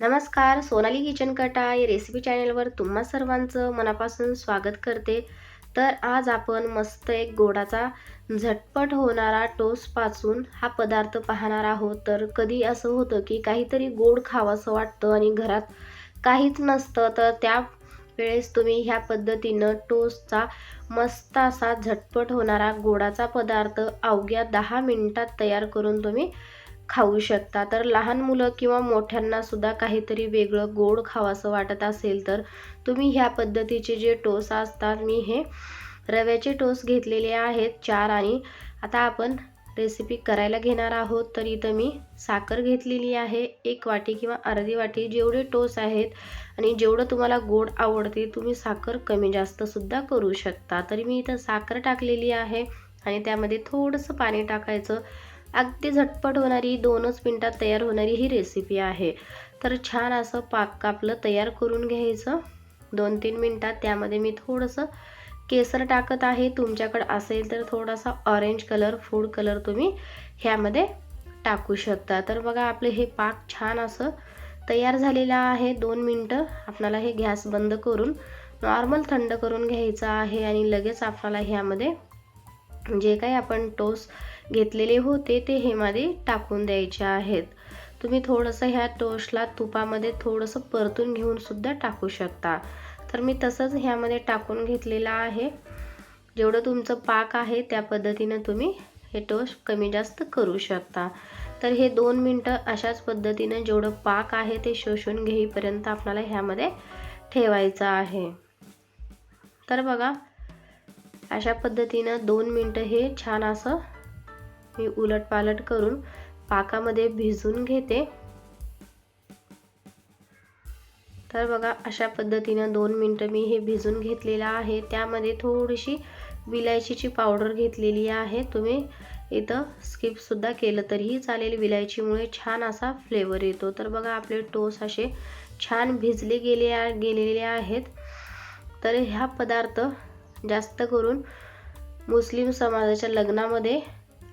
नमस्कार सोनाली किचन कटा या रेसिपी चॅनलवर तुम्हा सर्वांचं मनापासून स्वागत करते. तर आज आपण मस्त एक गोडाचा झटपट होणारा टोस्ट पाचून हा पदार्थ पाहणार आहोत. तर कधी असं होतं की काहीतरी गोड खावंसं वाटतं आणि घरात काहीच नसतं तर त्या वेळेस तुम्ही ह्या पद्धतीनं टोस्टचा मस्त असा झटपट होणारा गोडाचा पदार्थ अवघ्या दहा मिनिटात तयार करून तुम्ही खाऊ शकता. तर लहान मुलं किंवा मोठ्यांना सुद्धा काहीतरी वेगळं गोड खावासं वाटत असेल तर तुम्ही ह्या पद्धतीचे जे टोस असतात मी हे रव्याचे टोस घेतलेले आहेत चार आणि आता आपण रेसिपी करायला घेणार आहोत. तर इथं मी साखर घेतलेली आहे एक वाटी किंवा अर्धी वाटी जेवढे टोस आहेत आणि जेवढं तुम्हाला गोड आवडते तुम्ही साखर कमी जास्तसुद्धा करू शकता. तरी मी इथं साखर टाकलेली आहे आणि त्यामध्ये थोडंसं पाणी टाकायचं. अगदी झटपट होणारी दोनच मिनटात तयार होणारी ही रेसिपी आहे. तर छान असं पाक आपलं तयार करून घ्यायचं. दोन तीन मिनटात त्यामध्ये मी थोडंसं केसर टाकत आहे. तुमच्याकडं असेल तर थोडासा ऑरेंज कलर फूड कलर तुम्ही ह्यामध्ये टाकू शकता. तर बघा आपले हे पाक छान असं तयार झालेलं आहे. दोन मिनटं आपणाला हे गॅस बंद करून नॉर्मल थंड करून घ्यायचं आहे आणि लगेच आपल्याला ह्यामध्ये जे काही आपण टोस घेतलेले होते ते हेमध्ये टाकून द्यायचे आहेत. तुम्ही थोडंसं ह्या टोस्टला तुपामध्ये थोडंसं परतून घेऊन सुद्धा टाकू शकता. तर मी तसंच ह्यामध्ये टाकून घेतलेलं आहे. जेवढं तुमचं पाक आहे त्या पद्धतीनं तुम्ही हे टोस्ट कमी जास्त करू शकता. तर हे दोन मिनटं अशाच पद्धतीनं जेवढं पाक आहे ते शोषून घेईपर्यंत आपल्याला ह्यामध्ये ठेवायचं आहे. तर बघा अशा पद्धतीनं दोन मिनटं हे छान असं मी उलटपालट करून पाकामध्ये भिजून घेते. तर बघा अशा पद्धतीनं दोन मिनटं मी हे भिजून घेतलेलं आहे. त्यामध्ये थोडीशी विलायचीची पावडर घेतलेली आहे. तुम्ही इथं स्किपसुद्धा केलं तरीही चालेल. विलायचीमुळे छान असा फ्लेवर येतो. तर बघा आपले टोस असे छान भिजले गेले गेलेले आहेत. तर ह्या पदार्थ जास्त करून मुस्लिम समाजाच्या लग्नामध्ये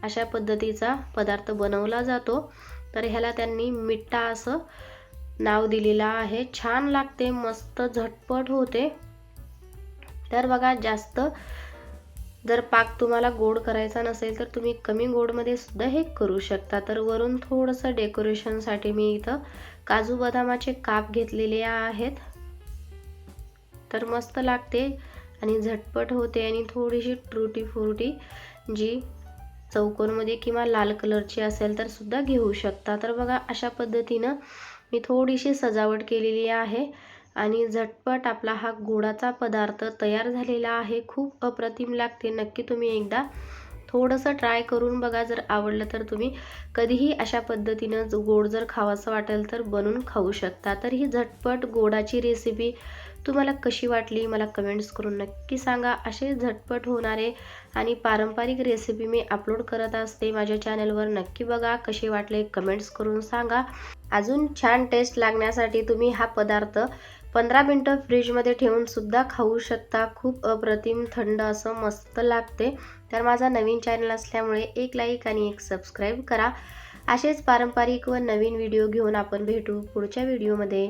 अशा पद्धतीचा पदार्थ बनवला जातो. तर ह्याला त्यांनी मिठ्ठा असं नाव दिलेलं आहे. छान लागते मस्त झटपट होते. तर बघा जास्त जर पाक तुम्हाला गोड करायचा नसेल तर तुम्ही कमी गोडमध्ये सुद्धा हे करू शकता. तर वरून थोडंसं डेकोरेशनसाठी मी इथं काजू बदामाचे काप घेतलेले आहेत. तर मस्त लागते. आणि झटपट होते आणि थोडीशी ट्रुटी फ्रुटी जी चौकोनमध्ये किंवा लाल कलरची असेल तर सुद्धा घेऊ शकता. तर बघा अशा पद्धतीनं मी थोडीशी सजावट केलेली आहे आणि झटपट आपला हा गोडाचा पदार्थ तयार झालेला आहे. खूप अप्रतिम लागते. नक्की तुम्ही एकदा थोडंसं ट्राय करून बघा. जर आवडलं तर तुम्ही कधीही अशा पद्धतीनं गोड जर खावासं वाटेल तर बनवून खाऊ शकता. तर ही झटपट गोडाची रेसिपी तुम्हाला कशी वाटली? मला कमेंट्स करून नक्की सांगा. असे झटपट होणारे आणि पारंपरिक रेसिपी मी अपलोड करत असते माझ्या चॅनलवर नक्की बघा. कसे वाटले? कमेंट्स करून सांगा. अजून छान टेस्ट लागण्यासाठी तुम्ही हा पदार्थ पंधरा मिनटं फ्रीजमध्ये ठेवून सुद्धा खाऊ शकता. खूप अप्रतिम थंड असं मस्त लागते. तर माझा नवीन चॅनल असल्यामुळे एक लाईक आणि एक सबस्क्राईब करा. असेच पारंपरिक व नवीन व्हिडिओ घेऊन आपण भेटू पुढच्या व्हिडिओमध्ये